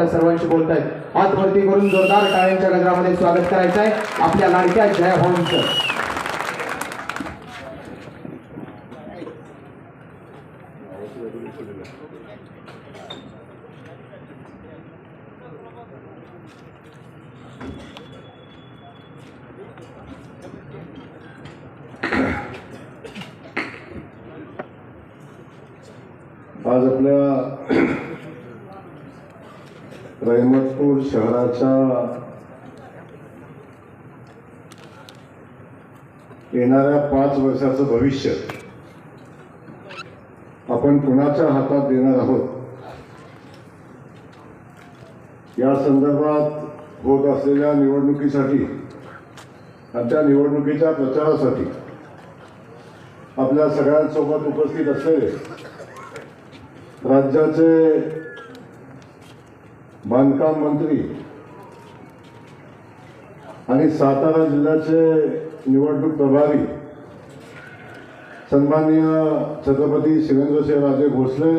आपल्या सर्वांशी बोलत आहेत हात वरती करून जोरदार टाळ्यांच्या गजरामध्ये स्वागत करायचं आहे आपल्या लाडक्या जय भाऊंचं आज आपल्या रहमतपूर शहराच्या येणाऱ्या पाच वर्षाचं भविष्य आपण कुणाच्या हातात देणार आहोत? या संदर्भात होत असलेल्या निवडणुकीसाठी आणि त्या निवडणुकीच्या प्रचारासाठी आपल्या सगळ्यांसोबत उपस्थित असलेले राज्याचे बांधकाम मंत्री आणि सातारा जिल्ह्याचे निवडणूक प्रभारी सन्माननीय छत्रपती शिवेंद्रसिंहराजे भोसले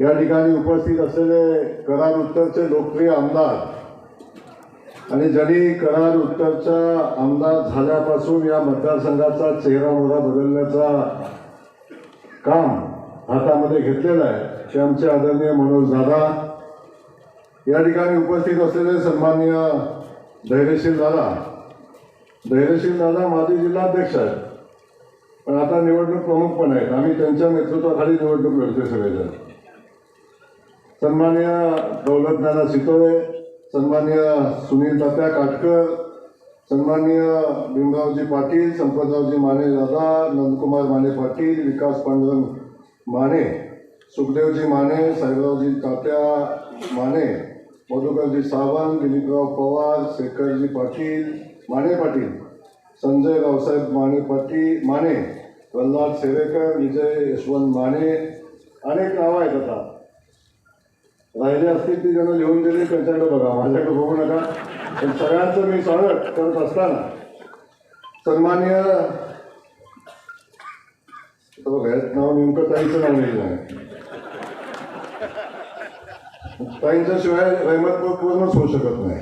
या ठिकाणी उपस्थित असलेले करार उत्तरचे लोकप्रिय आमदार आणि ज्यांनी करार उत्तरचा आमदार झाल्यापासून या मतदारसंघाचा चेहरा मोहरा बदलण्याचा काम हातामध्ये घेतलेलं आहे ते आमचे आदरणीय मनोज दादा या ठिकाणी उपस्थित असलेले सन्माननीय धैर्यशील दादा. धैर्यशील दादा माजी जिल्हाध्यक्ष आहेत. पण आता निवडणूक प्रमुख पण आहेत. आम्ही त्यांच्या नेतृत्वाखाली निवडणूक लढतोय सगळेजण. सन्माननीय दौलत नाना सितोळे सन्माननीय सुनील तात्या काटकर सन्माननीय भीमरावजी पाटील संपतरावजी माने दादा नंदकुमार माने पाटील विकास पांडुरंग माने सुखदेवजी माने साहेबरावजी तात्या माने मधुकरजी सावंत दिलीपराव पवार शेखरजी पाटील माने पाटील संजय रावसाहेब माने पाटील माने प्रल्हाद सेवेकर विजय यशवंत माने अनेक नावं आहेत आता. राहिले असतील ती ज्यांना लिहून दिली त्यांच्याकडे बघा. माझ्याकडे बघू नका. पण सगळ्यांचं मी स्वागत करत असताना सन्मान्य बघा नाव नेमकं काहीच नाव नाही आहे. ताईंच्या शिवाय रहमतपूर पूर्णच होऊ शकत नाही.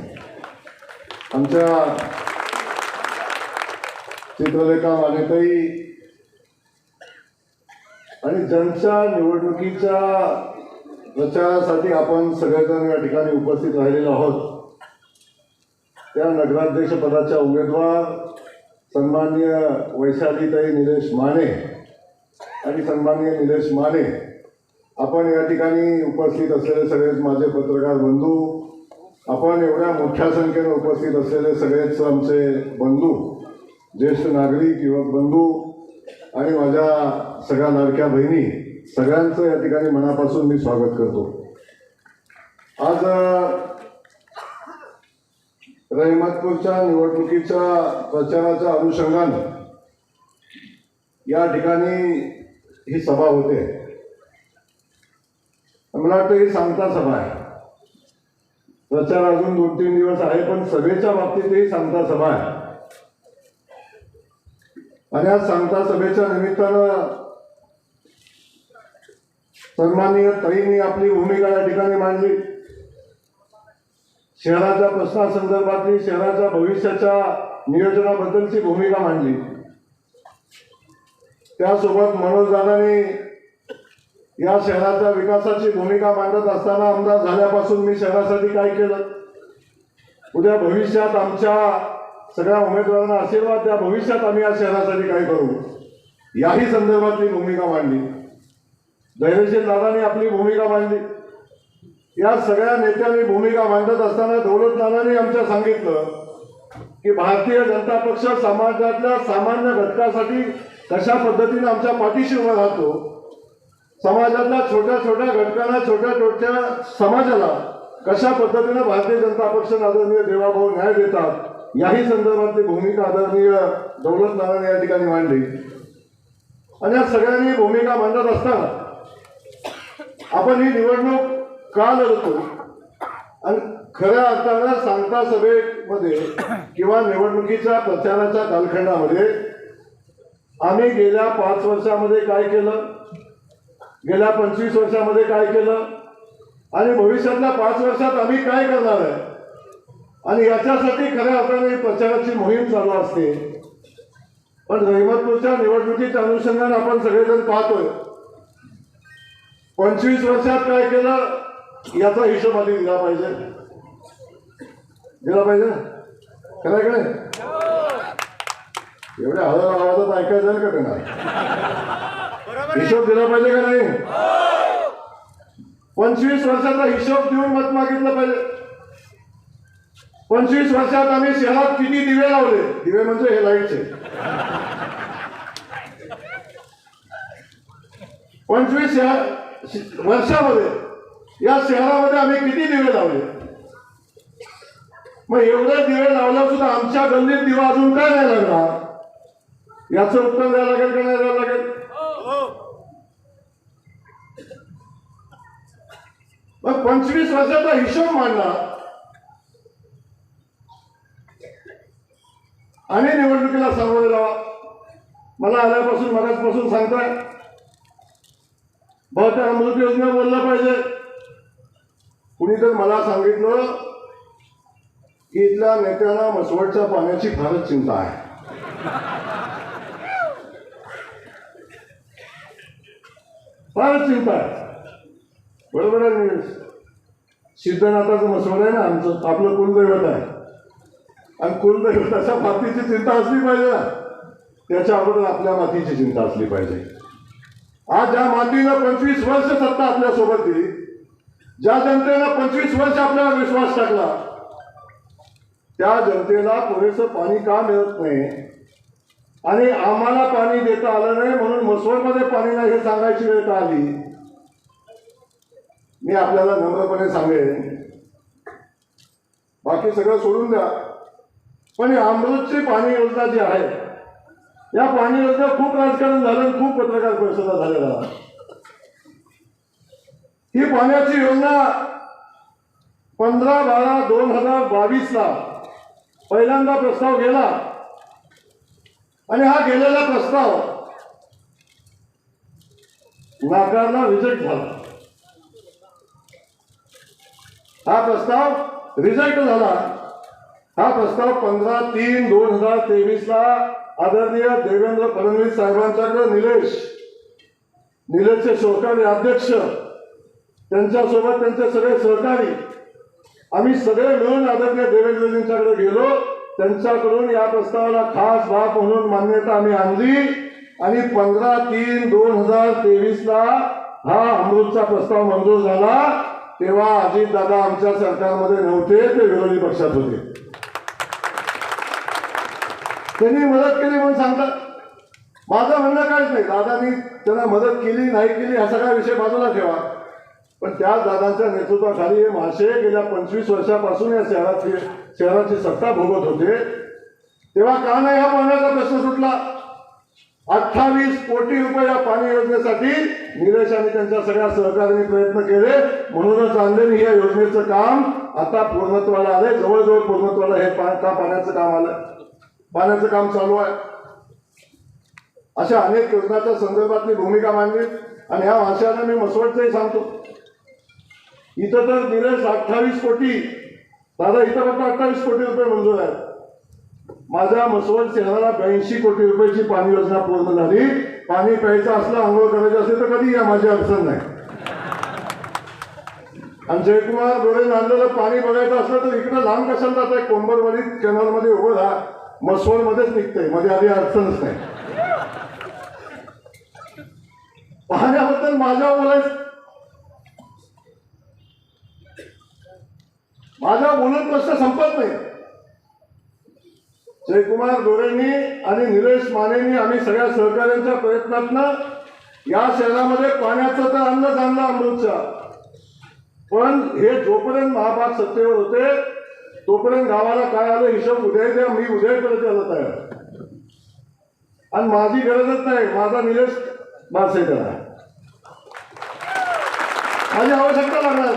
आमच्या चित्रलेखा मानेताई आणि ज्यांच्या निवडणुकीच्या प्रचारासाठी आपण सगळेजण या ठिकाणी उपस्थित राहिलेलो आहोत त्या नगराध्यक्ष पदाच्या उमेदवार सन्मान्य वैशालीताई निलेश माने आणि सन्मान्य निलेश माने आपण या ठिकाणी उपस्थित असलेले सगळेच माझे पत्रकार बंधू आपण एवढ्या मोठ्या संख्येने उपस्थित असलेले सगळेच आमचे बंधू ज्येष्ठ नागरिक युवक बंधू आणि माझ्या सगळ्या लाडक्या बहिणी सगळ्यांचं या ठिकाणी मनापासून मी स्वागत करतो. आज रहिमतपूरच्या निवडणुकीच्या प्रचाराच्या अनुषंगानं या ठिकाणी ही सभा होते. मला ही सांगता सभा आहे. प्रचार अजून दोन तीन दिवस आहे पण सभेच्या बाबतीतही सांगता सभा आहे. आणि आज सांगता सभेच्या निमित्तानं सन्माननीय ताईंनी आपली भूमिका या ठिकाणी मांडली. शहराच्या प्रश्नासंदर्भातली शहराच्या भविष्याच्या नियोजनाबद्दलची भूमिका मांडली. त्यासोबत मनोज दादांनी या शहराच्या विकासाची भूमिका मांडत असताना आमदार झाल्यापासून मी शहरासाठी काय केलं? उद्या भविष्यात आमच्या सगळ्या उमेदवारांना आशीर्वाद द्या. भविष्यात आम्ही या शहरासाठी काय करू? याही संदर्भातली भूमिका मांडली. धैर्यशील दादांनी आपली भूमिका मांडली. या सगळ्या नेत्यांनी भूमिका मांडत असताना दौलत नानांनी आमच्या सांगितलं की भारतीय जनता पक्ष समाजातल्या सामान्य घटकासाठी कशा पद्धतीने आमच्या पाठीशी उभा राहतो समाजातल्या छोट्या छोट्या घटकांना छोट्या छोट्या समाजाला कशा पद्धतीने भारतीय जनता पक्ष आदरणीय देवाभाऊ न्याय देतात याही संदर्भातली भूमिका आदरणीय दौलत नारायण या ठिकाणी मांडली. आणि या सगळ्यांनी भूमिका मांडत असताना आपण ही निवडणूक का लढतो? आणि खऱ्या अर्थानं सांगता सभेमध्ये किंवा निवडणुकीच्या प्रचाराच्या कालखंडामध्ये आम्ही गेल्या पाच वर्षामध्ये काय केलं? गेल्या पंचवीस वर्षामध्ये काय केलं? आणि भविष्यातल्या पाच वर्षात आम्ही काय करणार आहे? आणि याच्यासाठी खऱ्या अर्थाने प्रचाराची मोहीम चालू असते. पण रहिमतपूरच्या निवडणुकीच्या अनुषंगाने आपण सगळेजण पाहतोय. पंचवीस वर्षात काय केलं याचा हिशोब आधी दिला पाहिजे. दिला पाहिजे? खरं कडे एवढ्या हळद आवाजात ऐकायचं का त्यांना? हिशोब दिला पाहिजे का नाही? पंचवीस वर्षाचा हिशोब देऊन मत मागितलं पाहिजे. पंचवीस वर्षात आम्ही शहरात किती दिवे लावले? दिवे म्हणजे हे लाईटचे. पंचवीस शहर वर्षामध्ये या शहरामध्ये आम्ही किती दिवे लावले? मग एवढे दिवे लावल्या सुद्धा आमच्या गल्लीत दिवा अजून काय नाही लागणार? याचं उत्तर द्यायला लागेल का नाही द्यायला लागेल? मग पंचवीस वर्षाचा हिशोब मांडला. आणि निवडणुकीला सामोरे जावा. मला आल्यापासून मगाचपासून सांगताय. बहुतेक अमृत योजना बोललं पाहिजे. कुणी तर मला सांगितलं की इथल्या नेत्यांना मसवडच्या पाण्याची फारच चिंता आहे. फारच चिंता आहे. बरोबर आहे सिद्धनाथाचं मसवड आहे ना आमचं. आपलं कुलदैवत आहे. आणि कुलदैवताच्या मातीची चिंता असली पाहिजे ना त्याच्या अगोदर आपल्या मातीची चिंता असली पाहिजे. आज ज्या मातीनं पंचवीस वर्ष सत्ता आपल्यासोबत दिली ज्या जनतेनं पंचवीस वर्ष आपल्याला विश्वास टाकला त्या जनतेला पुरेसं पाणी का मिळत नाही? आणि आम्हाला पाणी देता आलं नाही म्हणून मसोळमध्ये पाणी नाही हे सांगायची वेळ का आली? मी आपल्याला नम्रपणे सांगेन. बाकी सगळं सोडून द्या. पण ही अमृतची पाणी योजना जी आहे या पाणी योजना खूप राजकारण झालं खूप पत्रकार परिषदा झालेला ही पाण्याची योजना पंधरा बारा दोन हजार बावीसला पहिल्यांदा प्रस्ताव गेला. आणि हा गेलेला प्रस्ताव नाकारला रिजेक्ट झाला. हा प्रस्ताव रिजेक्ट झाला. हा प्रस्ताव पंधरा तीन दोन हजार तेवीस ला आदरणीय देवेंद्र फडणवीस साहेबांच्याकडे निलेश निलेशचे सहकारी अध्यक्ष त्यांच्यासोबत त्यांचे सगळे सहकारी आम्ही सगळे मिळून आदरणीय देवेंद्रजींच्याकडे गेलो. त्यांच्याकडून या प्रस्तावाला खास बाब म्हणून मान्यता आम्ही आणली. आणि पंधरा तीन दोन हजार तेवीस ला हा अमृतचा प्रस्ताव मंजूर झाला. तेव्हा अजितदादा आमच्या सरकारमध्ये नव्हते ते विरोधी पक्षात होते. त्यांनी मदत केली म्हणून सांगतात. माझं म्हणणं काहीच नाही. दादानी त्यांना मदत केली नाही केली हा सगळा विषय बाजूला ठेवा. पण त्या दादांच्या नेतृत्वाखाली हे मासे गेल्या पंचवीस वर्षापासून या शहराची शहराची सत्ता भोगत होते. तेव्हा का नाही हा पाहण्याचा प्रश्न सुटला? अठ्ठावीस कोटी रुपये या पाणी योजनेसाठी निलेश आणि त्यांच्या सगळ्या सहकार्याने प्रयत्न केले. म्हणूनच आणले या योजनेचं काम आता पूर्णत्वाला आले जवळजवळ पूर्णत्वाला हे पा- का पाण्याचं काम आलं पाण्याचं काम चालू आहे. अशा अनेक योजनाच्या संदर्भातली भूमिका मांडली. आणि ह्या भाषाने मी मसवटचंही सांगतो. इथं तर निलेश अठ्ठावीस कोटी दादा इथं फक्त अठ्ठावीस कोटी रुपये मंजूर आहेत. माझ्या मसवड शहराला ब्याऐंशी कोटी रुपयाची पाणी योजना पूर्ण झाली. पाणी प्यायचं असलं आंघोळ करायचं असेल तर कधी या माझी अडचण नाही. आणि जयकुमार डोळे आणलेलं पाणी बघायचं असलं तर इकडे लांब कशाला जात आहे? कोंबरवाडी कॅनलमध्ये उभं राहा. मसवडमध्येच निघतंय. मध्ये आधी अडचणच नाही. पाण्याबद्दल माझ्या बोलायचं. माझा बोलून प्रश्न संपत नाही. जयकुमार गोरेंनी आणि निलेश मानेंनी आम्ही सगळ्या सहकाऱ्यांच्या प्रयत्नातनं या शहरामध्ये पाण्याचं तर अन्न आणलं अमृतच्या पण हे जोपर्यंत महाभाग सत्तेवर होते तोपर्यंत गावाला काय आलं? हिशोब उद्या द्या मी उद्या करत आलं तयार आणि माझी गरजच नाही माझा निलेश मासे आहे. माझी आवश्यकता लागणार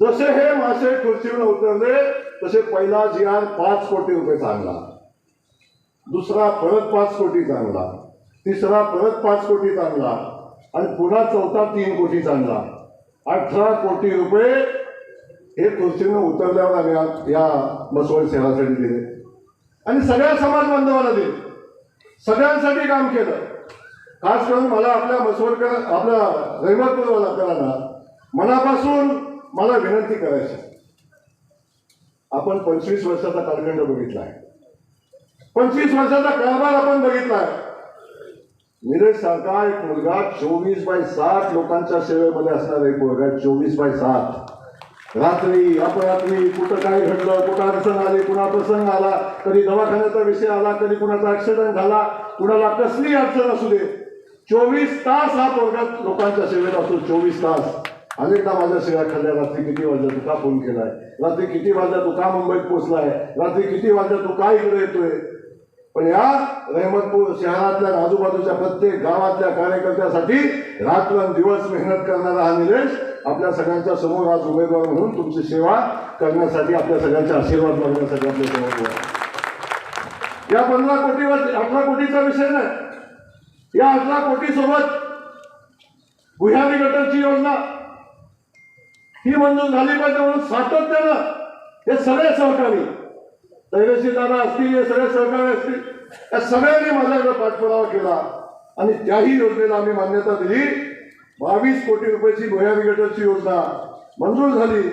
जसे हे मासे खुर्चीवर उतरले तसे पहिला जी आर पाच कोटी रुपये चांगला. दुसरा परत पाच कोटी चांगला. तिसरा परत पाच कोटी चांगला. आणि पुन्हा चौथा तीन कोटी चांगला. अठरा कोटी रुपये हे खुर्चीनं उतरल्यावर आम्ही या बसवड शहरासाठी दिले. आणि सगळ्या समाज बांधवांना दिले. सगळ्यांसाठी काम केलं. खास करून मला आपल्या बसवडकर आपल्या रहिमतपूरवालाकरांना मनापासून मला विनंती करायची. आपण पंचवीस वर्षाचा कालखंड बघितला आहे. पंचवीस वर्षाचा कारभार आपण बघितला आहे. निलेश सारखा एक मुलगा चोवीस बाय सात लोकांच्या सेवेमध्ये असणारा एक मुलगा चोवीस बाय सात. रात्री अपरात्री कुठं काय घडलं कुठं अडचण आली कुणा प्रसंग आला कधी दवाखान्याचा विषय आला कधी कुणाचा ऍक्सिडेंट झाला कुणाला कसली अडचण असू दे. चोवीस तास हा मुलगा लोकांच्या सेवेत असतो चोवीस तास. अनेकदा माझ्या सेवा खाल्ल्या रात्री किती वाजता तू का फोन केलाय? रात्री किती वाजता तू का मुंबईत पोहोचलाय? रात्री किती वाजता तू का इकडे येतोय? पण या रहमतपूर शहरातल्या आजूबाजूच्या प्रत्येक गावातल्या कार्यकर्त्यासाठी रात्रंदिवस मेहनत करणारा हा निलेश आपल्या सगळ्यांच्या समोर आज उमेदवार म्हणून तुमची सेवा करण्यासाठी आपल्या सगळ्यांचे आशीर्वाद मागण्यासाठी आपल्यासमोर या पंधरा कोटीवर अठरा कोटीचा विषय नाही. या अठरा कोटी सोबत गुह्यानी गटाची योजना ही मंजूर झाली पाहिजे म्हणून सातत्यानं हे सगळे सहकारी दैवशी दादा असतील हे सगळे सहकारी असतील या सगळ्यांनी माझ्याकडे पाठपुरावा केला. आणि त्याही योजनेला आम्ही मान्यता दिली. बावीस कोटी रुपयाची भोया विघटनची योजना मंजूर झाली.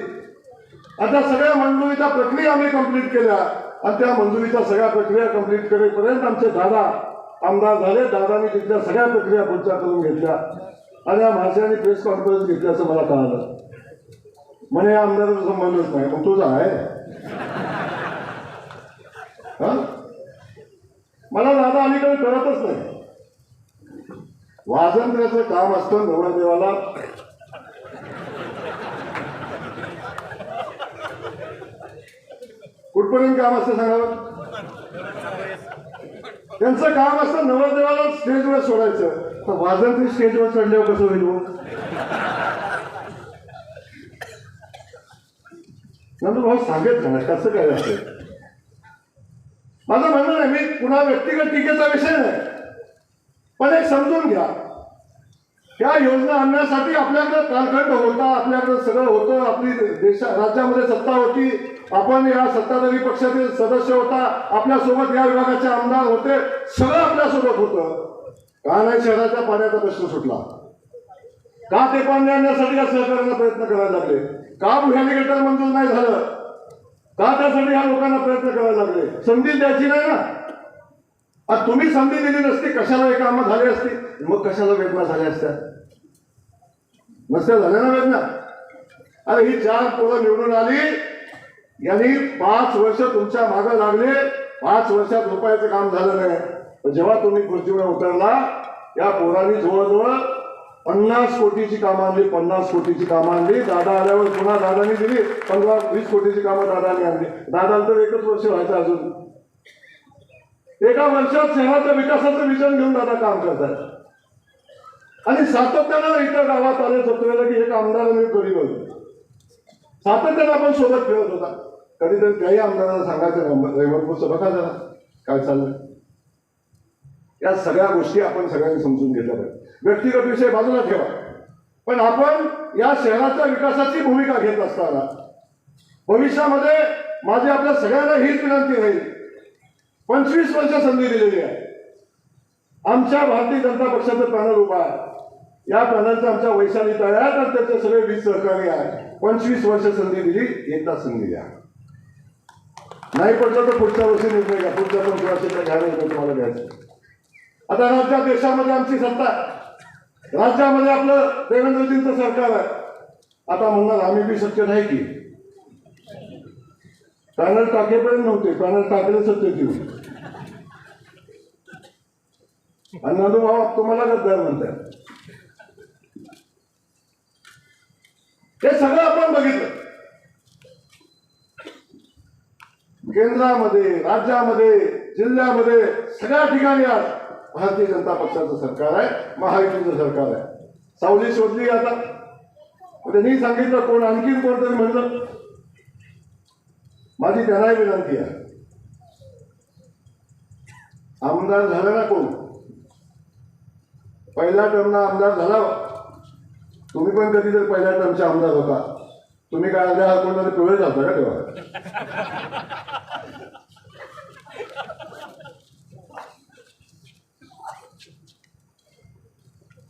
आता सगळ्या मंजुरीच्या प्रक्रिया आम्ही कंप्लीट केल्या. आणि त्या मंजुरीच्या सगळ्या प्रक्रिया कंप्लीट करेपर्यंत आमचे दादा आमदार झाले. दादानी तिथल्या सगळ्या प्रक्रिया पुढच्या करून घेतल्या. आणि या माणसाने प्रेस कॉन्फरन्स घेतल्याचं मला कळालं. म्हणे या आमदाराचा संबंधच नाही मग तुझा आहे हा? मला दादा अलीकडे कळतच नाही वाजंत्र्याचं काम असतं नवरदेवाला कुठपर्यंत काम असतं सांगा त्यांचं काम असतं नवरदेवाला स्टेजवर सोडायचं तर वाजंत्री स्टेजवर चढल्यावर कसं होईल नंतर भाऊ सांगत ना कसं काय असतं माझं म्हणणं नाही मी पुन्हा व्यक्तिगत टीकेचा विषय नाही. पण एक समजून घ्या या योजना आणण्यासाठी आपल्याकडे कालखंड होता आपल्याकडे सगळं होतं आपली देशा राज्यामध्ये सत्ता होती. आपण या सत्ताधारी पक्षातील सदस्य होता आपल्यासोबत या विभागाचे आमदार होते सगळं आपल्यासोबत होतं. का नाही शहराच्या पाण्याचा प्रश्न सुटला? का ते पाणी आणण्यासाठी या प्रयत्न करायला लागले? का भुयारी गटर मंजूर नाही झालं? का त्यासाठी ह्या लोकांना प्रयत्न करायला लागले? संधी द्यायची नाही ना. आज तुम्ही संधी दिली नसती कशाला हे कामं झाली असती? मग कशाला वेदना झाल्या असत्या? नसत्या झाल्या ना वेदना? अरे ही चार पोरं निवडून आली यांनी पाच वर्ष तुमच्या मागं लागले पाच वर्षात रुपयाचं काम झालं नाही. पण जेव्हा तुम्ही खुर्चीवर उतरला या पोरांनी जवळजवळ पन्नास कोटीची कामं आणली पन्नास कोटीची कामं आणली. दादा आल्यावर पुन्हा दादानी दिली पंधरा वीस कोटीची कामं दादानी आणली. दादाला तर एकच वर्ष व्हायचं अजून. एका वर्षात शहराच्या विकासाचं विजन घेऊन दादा काम करतात आणि सातत्यानं इतर गावात आले सत्वेला की एक आमदार मी गरीब होतो. सातत्यानं आपण सोबत फिरत होता. कधीतरी त्याही आमदाराला सांगायचं ना रहिमतपूरचं बघा जरा काय चाललं या सगळ्या गोष्टी आपण सगळ्यांनी समजून घेतल्या पाहिजे. व्यक्तिगत विषय बाजूला ठेवा. पण आपण या शहराच्या विकासाची भूमिका घेत असताना भविष्यामध्ये माझी आपल्या सगळ्यांना हीच विनंती राहील पंचवीस वर्ष संधी दिलेली आहे. आमच्या भारतीय जनता पक्षाचं पॅनल उभा आहे. या पॅनलचा आमच्या वैशाली तळ्यात आणि त्याचे सगळे वीज सहकारी आहे पंचवीस वर्ष संधी दिली एकदा संधी द्या. नाही पडलं तर पुढच्या वर्षी निर्णय घ्या. पुढच्या पंचवीस वर्षाच्या घ्यायला निर्णय तुम्हाला घ्यायचं. आता राज्यात देशामध्ये आमची सत्ता आहे. राज्यामध्ये आपलं देवेंद्रजींचं सरकार आहे. आता म्हणणार आम्ही बी सत्य नाही की. पॅनल टाकेपर्यंत नव्हते. पॅनल टाकले सत्य देऊ आणि भाऊ तुम्हाला गद्दार म्हणतात हे सगळं आपण बघितलं. केंद्रामध्ये राज्यामध्ये जिल्ह्यामध्ये सगळ्या ठिकाणी आज भारतीय जनता पक्षाचं सरकार आहे महायुतीचं सरकार आहे. सावली शोधली आता. म्हणजे त्यांनी सांगितलं कोण आणखीन कोणतरी म्हणलं. माझी त्यांनाही विनंती आहे. आमदार झाला ना कोण पहिल्या टर्मला आमदार झाला. तुम्ही पण कधीतरी पहिल्या टर्मचे आमदार होता. तुम्ही काय आल्या हात कोणतरी पिवळे जाता का तेव्हा?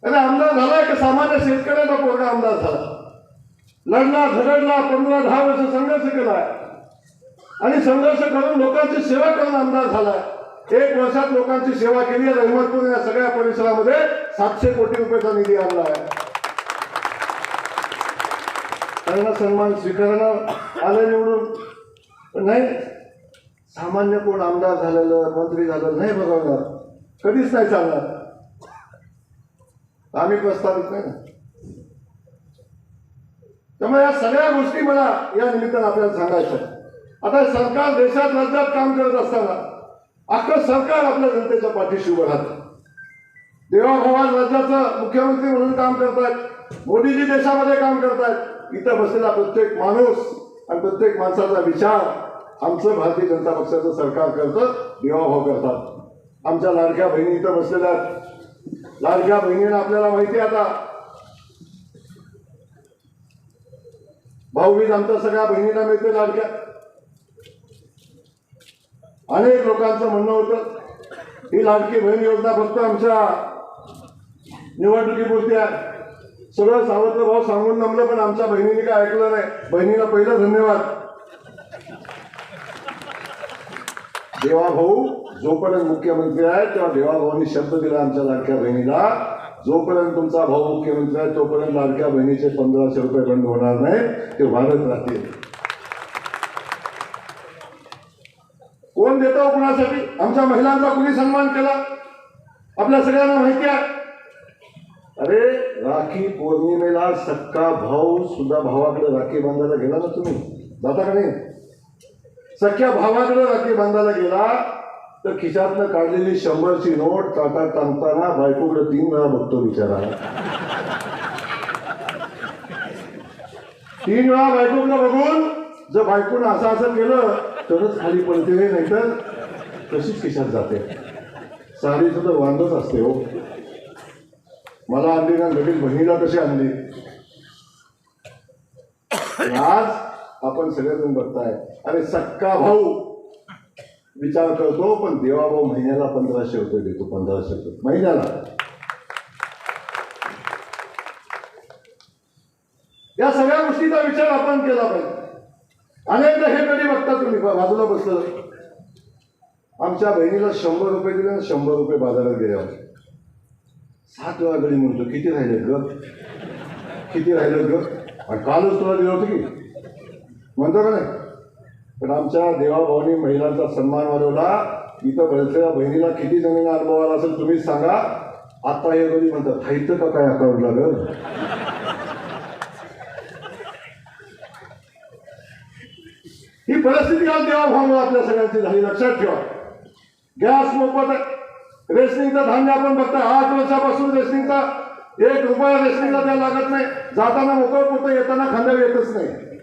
अरे आमदार झाला का सामान्य शेतकऱ्याचा पोरगा आमदार झाला. लढला झगडला पंधरा दहा वर्ष संघर्ष केला. आणि संघर्ष करून लोकांची सेवा करून आमदार झाला. एक वर्षात लोकांची सेवा केली. आहे रहिमतपूर या सगळ्या परिसरामध्ये सातशे कोटी रुपयाचा निधी आणला आहे. त्यांना सन्मान स्वीकारणं आलं निवडून. नाही सामान्य कोण आमदार झालेलं मंत्री झालं नाही बघवणार कधीच नाही चालणार. आम्ही प्रस्तावित नाही. ना त्यामुळे या सगळ्या गोष्टी मला या निमित्तानं आपल्याला सांगायच्या आता सरकार देशात राज्यात काम करत असताना अख्खं सरकार आपल्या जनतेच्या पाठीशी उभं राहतं. देवाभवान राज्याचं मुख्यमंत्री म्हणून काम करतायत. मोदीजी देशामध्ये काम करतायत. इथं बसलेला प्रत्येक माणूस आणि प्रत्येक माणसाचा विचार आमचं भारतीय जनता पक्षाचं सरकार करतं देवाभाव करतात. आमच्या लाडक्या बहिणी इथं बसलेल्या आहेत. लाडक्या बहिणींना आपल्याला माहिती आहे आता. भाऊबीज आमच्या सगळ्या बहिणींना मिळते लाडक्या. अनेक लोकांचं म्हणणं होतं ही लाडकी बहीण योजना फक्त आमच्या निवडणुकीपुरती आहे. सगळं सावत्र भाऊ सांगून नमलं पण आमच्या बहिणीने काय ऐकलं नाही. बहिणीला पहिलं धन्यवाद. देवा भाऊ जोपर्यंत मुख्यमंत्री आहे तेव्हा देवाभाऊनी शब्द दिला आमच्या लाडक्या बहिणीला. जोपर्यंत तुमचा भाऊ मुख्यमंत्री आहे तोपर्यंत लाडक्या बहिणीचे पंधराशे रुपये बंद होणार नाही. ते वाढत राहतील कोण देतो हो कुणासाठी? आमच्या महिलांचा कुणी सन्मान केला? आपल्या सगळ्यांना माहिती आहे. अरे राखी पौर्णिमेला सक्का भाऊ सुद्धा भावाकडे राखी बांधायला गेला ना तुम्ही? जाता का नाही? सख्या भावाकडे राखी बांधायला गेला तर खिशातनं काढलेली शंभरची नोट ताटात टांगताना बायकोकडे तीन वेळा बघतो बिचारा. तीन वेळा बायकोकडे बघून जर बायकोनं असं असं केलं तरच खाली पडते नाहीतर तशीच खिशात जाते. साडीचं तर वांदच असते हो. मला आणली ना लगेच बहिणीला कशी आणली. आज आपण सगळेजण बघताय. अरे सक्का भाऊ. विचार करतो पण देवाभाऊ महिन्याला पंधराशे रुपये देतो पंधराशे रुपये. महिन्याला. या सगळ्या गोष्टीचा विचार आपण केला पाहिजे. अनेकदा हे कधी बघता तुम्ही? बाजूला बसलं आमच्या बहिणीला शंभर रुपये दिले आणि शंभर रुपये बाजारात गेल्यावर सात वेळा गडी म्हणतो किती राहिले ग किती राहिलं ग आणि कालच तुला दिलं होतं की? म्हणतो का नाही? पण आमच्या देवाभावानी महिलांचा सन्मान वाढवला. इथं बसलेल्या बहिणीला किती जणांना अनुभव आला असेल तुम्हीच सांगा. आता हे कधी म्हणतात खायचं का काय अकाउंटला ग? ही परिस्थिती आज देवाभावामुळे आपल्या सगळ्यांची झाली. लक्षात ठेवा. गॅस मोफत आहे रेशनिंगचं धान्य आपण बघता आठ वर्षापासून रेशनिंगचा एक रुपया रेशनिंगला द्यायला लागत नाही. जाताना मोकळ पोतं येताना खांद्यावर येतच नाही.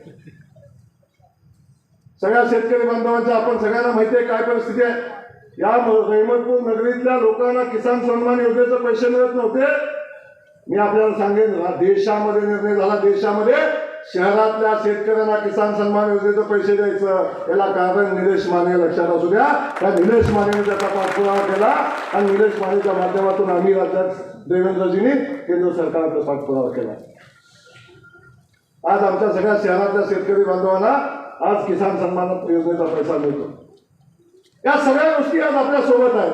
सगळ्या शेतकरी बांधवांच्या आपण सगळ्यांना माहिती आहे काय परिस्थिती आहे. या म- नगरीतल्या लोकांना किसान सन्मान योजनेचे पैसे मिळत नव्हते. मी आपल्याला सांगेन देशामध्ये निर्णय झाला देशामध्ये शहरातल्या शेतकऱ्यांना किसान सन्मान योजनेचे पैसे द्यायचं. याला कारण निलेश माने लक्षात असू द्या. त्या निलेश माने त्याचा पाठपुरावा केला आणि निलेश मानेच्या माध्यमातून आम्ही राज्यात देवेंद्रजींनी केंद्र सरकारचा पाठपुरावा केला. आज आमच्या सगळ्या शहरातल्या शेतकरी बांधवांना आज किसान सन्मान योजनेचा पैसा मिळतो. या सगळ्या गोष्टी आज आपल्यासोबत आहेत.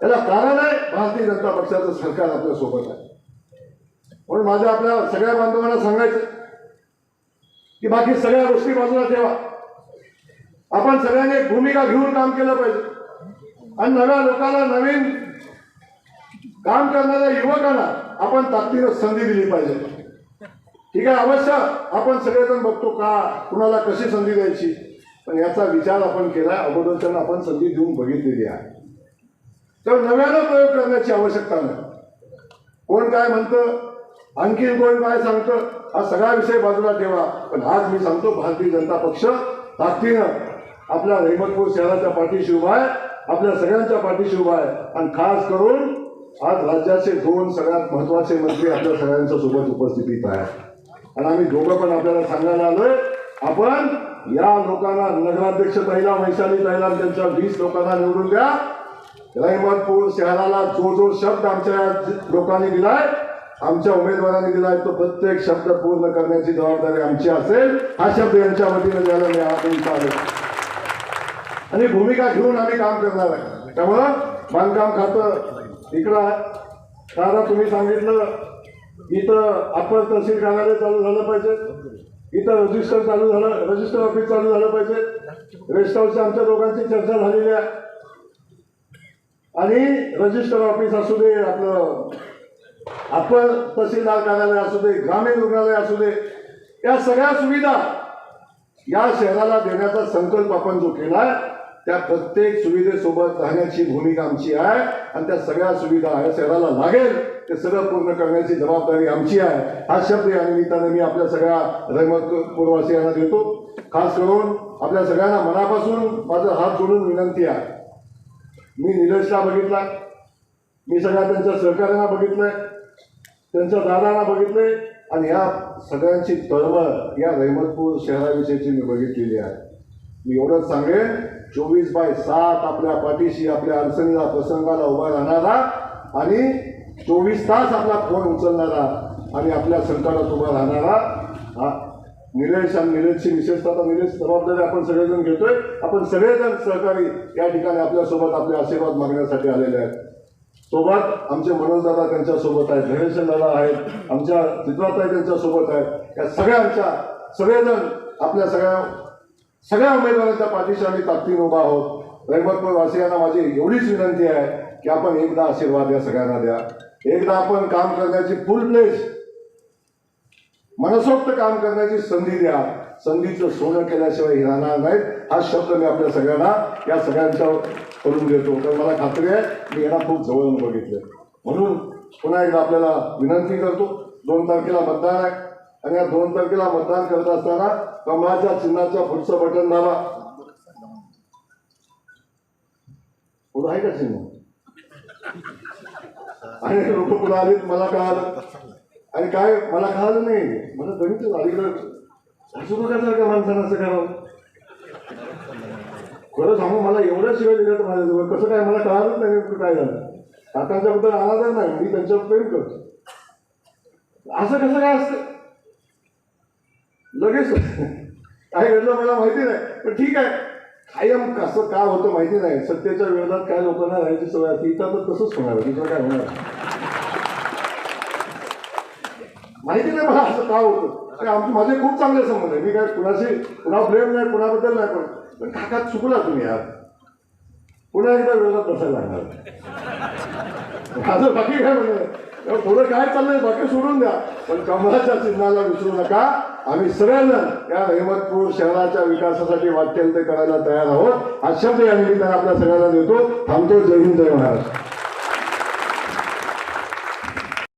त्याला कारण आहे भारतीय जनता पक्षाचं सरकार आपल्यासोबत आहे. म्हणून माझ्या आपल्या सगळ्या बांधवांना सांगायचं की बाकी सगळ्या गोष्टी बाजूला ठेवा. आपण सगळ्यांनी एक भूमिका घेऊन काम केलं पाहिजे. आणि नव्या लोकांना नवीन काम करणाऱ्या युवकांना आपण ताकदीनं संधी दिली पाहिजे. ठीक आहे अवश्य. आपण सगळेजण बघतो का कुणाला कशी संधी द्यायची. पण याचा विचार आपण केला अगोदरच्यांना आपण संधी देऊन बघितलेली आहे. तर नव्यानं प्रयोग करण्याची आवश्यकता नाही. कोण काय म्हणतं आणखी कोण काय सांगतं हा सगळा विषय बाजूला ठेवा. पण आज मी सांगतो भारतीय जनता पक्ष ताकदीनं आपल्या रहिमतपूर शहराच्या पाठीशी उभा आहे आपल्या सगळ्यांच्या पाठीशी उभा आहे. आणि खास करून आज राज्याचे दोन सगळ्यात महत्त्वाचे मंत्री आपल्या सगळ्यांच्या सोबत उपस्थितीत आहेत. आणि आम्ही दोघं पण आपल्याला सांगायला आलोय. आपण या लोकांना नगराध्यक्ष ताईला वैशाली ताईला त्यांच्या वीस लोकांना निवडून द्या. रहिमतपूर शहराला जो जो शब्द आमच्या या लोकांनी दिलाय. आमच्या उमेदवारांनी दिलाय तो प्रत्येक शब्द पूर्ण करण्याची जबाबदारी आमची असेल. हा शब्द यांच्या वतीने द्यायला मी आणि भूमिका घेऊन आम्ही काम करणार आहे. त्यामुळं बांधकाम खातं इकडं दादा तुम्ही सांगितलं इथं आपण तहसील कार्यालय चालू झालं पाहिजे. इथं रजिस्टर चालू झालं रजिस्टर ऑफिस चालू झालं पाहिजे. रेस्ट हाऊसच्या आमच्या दोघांची चर्चा झालेली आहे. आणि रजिस्टर ऑफिस असू दे आपलं अपर तहसीलदार कार्यालय असू दे ग्रामीण रुग्णालय असू दे या सगळ्या सुविधा या शहराला देण्याचा संकल्प आपण जो केला त्या प्रत्येक सुविधेसोबत राहण्याची भूमिका आमची आहे. आणि त्या सगळ्या सुविधा या शहराला लागेल. ते सगळं पूर्ण करण्याची जबाबदारी आमची आहे. हा शब्द या निमित्ताने मी आपल्या सगळ्या रहमतपूरवासियांना देतो. खास करून आपल्या सगळ्यांना मनापासून माझा हात जोडून विनंती आहे. मी निलेशला बघितला मी सगळ्या त्यांच्या सहकार्यांना बघितलंय. त्यांच्या दादांना बघितलंय. आणि या सगळ्यांची तळमळ या रहमतपूर शहराविषयीची मी बघितलेली आहे. मी एवढंच सांगेन चोवीस बाय सात आपल्या पाठीशी आपल्या अडचणीला प्रसंगाला उभा राहणारा आणि चोवीस तास आपला फोन उचलणारा आणि आपल्या संकटात उभा राहणारा हा निलेश आणि निलेशची विशेषतः आता निलेश जबाबदारी आपण सगळेजण घेतोय. आपण सगळेजण सहकारी या ठिकाणी आपल्यासोबत आपले आशीर्वाद मागण्यासाठी आलेले आहेत. सोबत आमचे मनोजदादा त्यांच्यासोबत आहेत धनेशन दादा आहेत आमच्या चित्राताई त्यांच्यासोबत आहेत. या सगळ्यांच्या सगळेजण आपल्या सगळ्या सगळ्या उमेदवारांच्या पाठीशी आम्ही ताकदीन उभा आहोत. रहिमतपूर वासियांना माझी एवढीच विनंती आहे की आपण एकदा आशीर्वाद या सगळ्यांना द्या. एकदा आपण काम करण्याची फुल प्लेस मनसोक्त काम करण्याची संधी द्या. संधीचं सोनं केल्याशिवाय राहणार नाहीत. हा शब्द मी आपल्या सगळ्यांना या सगळ्यांच्या करून देतो. तर मला खात्री आहे मी यांना खूप जवळून बघितलं म्हणून पुन्हा एकदा आपल्याला विनंती करतो दोन तारखेला मतदान आहे. आणि या दोन तारखेला मतदान करत असताना कमळाच्या चिन्हाच्या पुढचं बटन दाबा. पुढं आहे का चिन्ह? आणि लोक पुढे आलीत मला कळालं. आणि काय मला कळालं नाही. मला गणित अलीकडं सासू नका का माणसानं असं करावं. खरं सांगू मला एवढ्या शिवाय दिल्या तर माझ्याजवळ. कसं काय? मला कळालंच नाही नेमकं काय झालं. काकांच्याबद्दल आला नाही मी त्यांच्यावर प्रेम करतो. असं कसं काय असतं? लगेच. काय घडलं मला माहिती नाही पण ठीक आहे. कायम कसं का होतं माहिती नाही. सत्तेच्या विरोधात काय लोकांना राहायची सवय असते इथं तर तसंच होणार दुसरं काय होणार माहिती नाही मला असं का होतं. आमचे माझे खूप चांगले संबंध आहे. मी काय कुणाशी कुणा प्रेम नाही कुणाबद्दल नाही पण पण काकात चुकला तुम्ही यार. पुन्हा एकदा विरोधात बसायला लागणार. माझं बाकी काय म्हणणं थोडं काय चाललंय बाकी सोडून द्या. पण कमळाच्या चिन्हाला विसरू नका. आम्ही सगळेजण या रहमतपूर शहराच्या विकासासाठी वाटेल ते करायला तयार आहोत. हा शब्द या निमित्ताने आपल्या सगळ्यांना देतो. थांबतो. जय हिंद जय महाराष्ट्र.